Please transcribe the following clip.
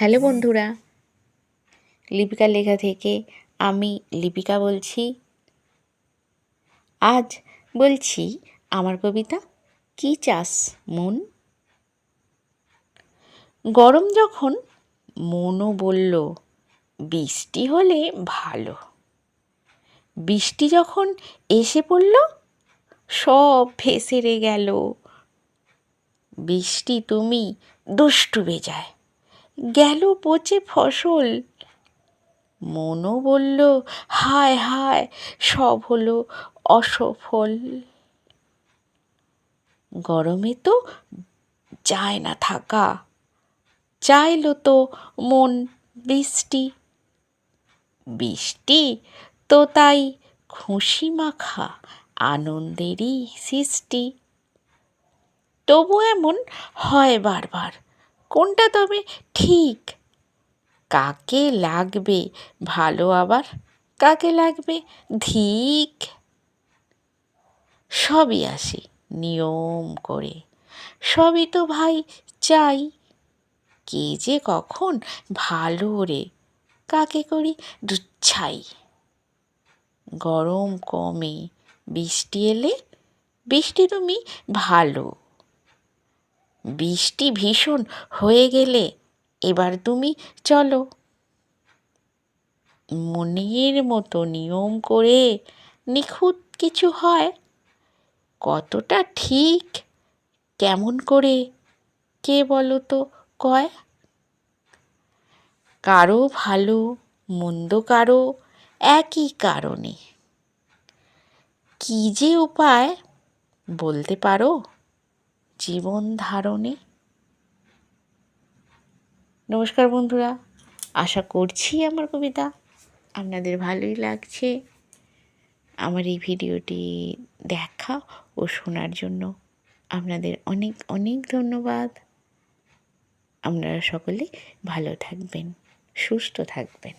Hello বন্ধুরা, লিপিকা লেখা থেকে আমি লিপিকা বলছি। আজ বলছি, আমার কবিতা কি চাস মন? গরম যখন মনও বলল, বৃষ্টি হলে ভালো। বৃষ্টি যখন এসে পড়ল, সব ভেসেরে গেল। বৃষ্টি তুমি দুষ্টু বেজায়। গেল পচে ফসল। মনও বলল, হায় হায়, সব হলো অসফল। গরমে তো যায় না থাকা। চাইলো তো মন বৃষ্টি। বৃষ্টি তো তাই খুশি মাখা আনন্দেরই সৃষ্টি। তবু এমন হয় বারবার। কোনটা তবে ঠিক? কাকে লাগবে? ভালো আবার কাকে লাগবে? ধিক সবই আসে নিয়ম করে। সবই তো ভাই চাই। কে যে কখন ভালো রে? কাকে করি দুচ্ছাই? গরম কমে, বৃষ্টি এলে বৃষ্টি তুমি ভালো। বৃষ্টি ভীষণ হয়ে গেলে এবার তুমি চলো। মনের মতো নিয়ম করে নিখুঁত কিছু হয়? কতটা ঠিক? কেমন করে? কে বলো তো কয়? কারও ভালো, মন্দ কারও একই কারণে। কী যে উপায়, বলতে পারো? জীবন ধারণে? নমস্কার বন্ধুরা, আশা করছি আমার কবিতা আপনাদের ভালোই লাগছে। আমার এই ভিডিওটি দেখা ও শোনার জন্য আপনাদের অনেক অনেক ধন্যবাদ। আপনারা সকলে ভালো থাকবেন, সুস্থ থাকবেন।